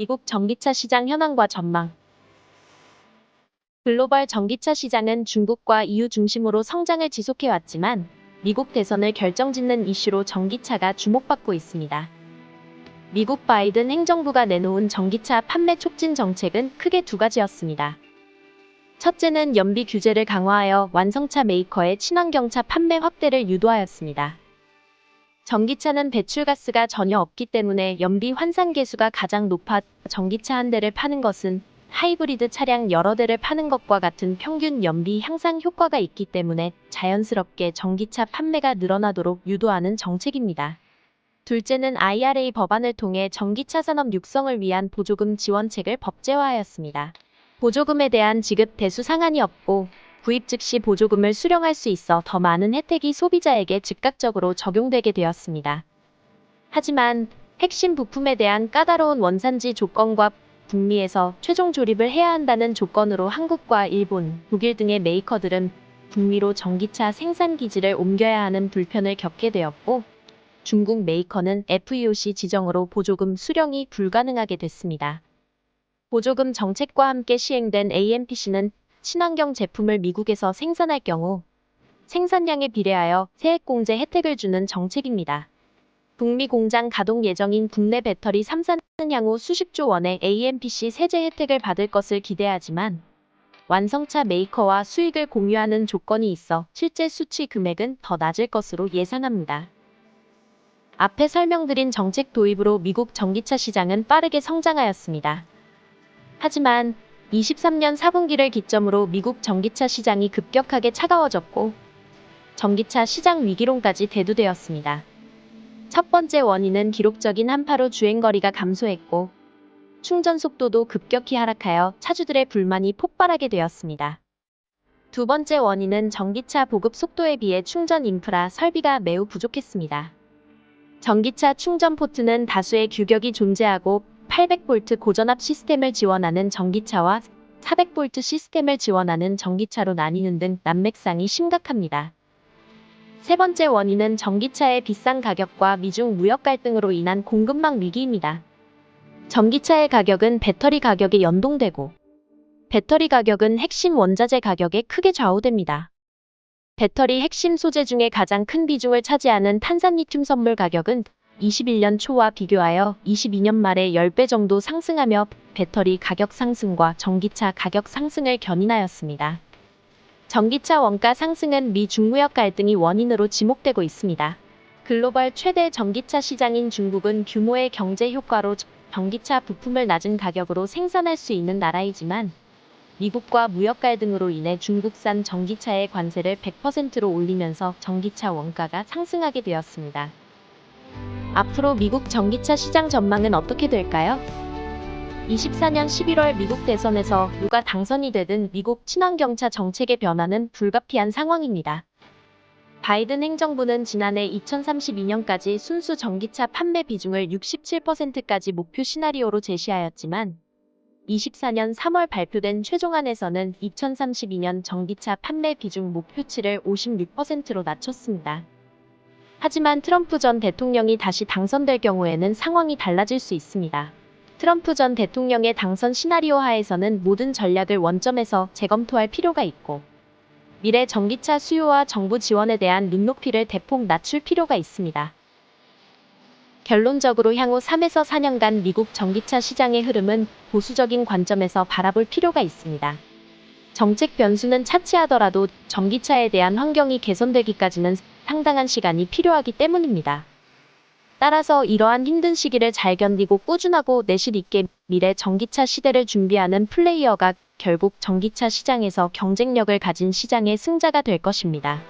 미국 전기차 시장 현황과 전망 글로벌 전기차 시장은 중국과 EU 중심으로 성장을 지속해왔지만 미국 대선을 결정짓는 이슈로 전기차가 주목받고 있습니다. 미국 바이든 행정부가 내놓은 전기차 판매 촉진 정책은 크게 두 가지였습니다. 첫째는 연비 규제를 강화하여 완성차 메이커의 친환경차 판매 확대를 유도하였습니다. 전기차는 배출가스가 전혀 없기 때문에 연비 환산 계수가 가장 높아 전기차 한 대를 파는 것은 하이브리드 차량 여러 대를 파는 것과 같은 평균 연비 향상 효과가 있기 때문에 자연스럽게 전기차 판매가 늘어나도록 유도하는 정책입니다. 둘째는 IRA 법안을 통해 전기차 산업 육성을 위한 보조금 지원책을 법제화하였습니다. 보조금에 대한 지급 대수 상한이 없고 구입 즉시 보조금을 수령할 수 있어 더 많은 혜택이 소비자에게 즉각적으로 적용되게 되었습니다. 하지만 핵심 부품에 대한 까다로운 원산지 조건과 북미에서 최종 조립을 해야 한다는 조건으로 한국과 일본, 독일 등의 메이커들은 북미로 전기차 생산 기지를 옮겨야 하는 불편을 겪게 되었고 중국 메이커는 FEOC 지정으로 보조금 수령이 불가능하게 됐습니다. 보조금 정책과 함께 시행된 AMPC는 친환경 제품을 미국에서 생산할 경우 생산량에 비례하여 세액공제 혜택을 주는 정책입니다. 북미 공장 가동 예정인 국내 배터리 3사는 향후 수십조 원의 AMPC 세제 혜택을 받을 것을 기대하지만 완성차 메이커와 수익을 공유하는 조건이 있어 실제 수취 금액은 더 낮을 것으로 예상합니다. 앞에 설명드린 정책 도입으로 미국 전기차 시장은 빠르게 성장하였습니다. 하지만 23년 4분기를 기점으로 미국 전기차 시장이 급격하게 차가워졌고 전기차 시장 위기론까지 대두되었습니다. 첫 번째 원인은 기록적인 한파로 주행거리가 감소했고 충전 속도도 급격히 하락하여 차주들의 불만이 폭발하게 되었습니다. 두 번째 원인은 전기차 보급 속도에 비해 충전 인프라 설비가 매우 부족했습니다. 전기차 충전 포트는 다수의 규격이 존재하고 800V 고전압 시스템을 지원하는 전기차와 400V 시스템을 지원하는 전기차로 나뉘는 등 난맥상이 심각합니다. 세 번째 원인은 전기차의 비싼 가격과 미중 무역 갈등으로 인한 공급망 위기입니다. 전기차의 가격은 배터리 가격에 연동되고 배터리 가격은 핵심 원자재 가격에 크게 좌우됩니다. 배터리 핵심 소재 중에 가장 큰 비중을 차지하는 탄산리튬 선물 가격은 21년 초와 비교하여 22년 말에 10배 정도 상승하며 배터리 가격 상승과 전기차 가격 상승을 견인하였습니다. 전기차 원가 상승은 미 중무역 갈등이 원인으로 지목되고 있습니다. 글로벌 최대 전기차 시장인 중국은 규모의 경제 효과로 전기차 부품을 낮은 가격으로 생산할 수 있는 나라이지만 미국과 무역 갈등으로 인해 중국산 전기차의 관세를 100%로 올리면서 전기차 원가가 상승하게 되었습니다. 앞으로 미국 전기차 시장 전망은 어떻게 될까요? 24년 11월 미국 대선에서 누가 당선이 되든 미국 친환경차 정책의 변화는 불가피한 상황입니다. 바이든 행정부는 지난해 2032년까지 순수 전기차 판매 비중을 67%까지 목표 시나리오로 제시하였지만 24년 3월 발표된 최종안에서는 2032년 전기차 판매 비중 목표치를 56%로 낮췄습니다. 하지만 트럼프 전 대통령이 다시 당선될 경우에는 상황이 달라질 수 있습니다. 트럼프 전 대통령의 당선 시나리오 하에서는 모든 전략을 원점에서 재검토할 필요가 있고 미래 전기차 수요와 정부 지원에 대한 눈높이를 대폭 낮출 필요가 있습니다. 결론적으로 향후 3에서 4년간 미국 전기차 시장의 흐름은 보수적인 관점에서 바라볼 필요가 있습니다. 정책 변수는 차치하더라도 전기차에 대한 환경이 개선되기까지는 상당한 시간이 필요하기 때문입니다. 따라서 이러한 힘든 시기를 잘 견디고 꾸준하고 내실 있게 미래 전기차 시대를 준비하는 플레이어가 결국 전기차 시장에서 경쟁력을 가진 시장의 승자가 될 것입니다.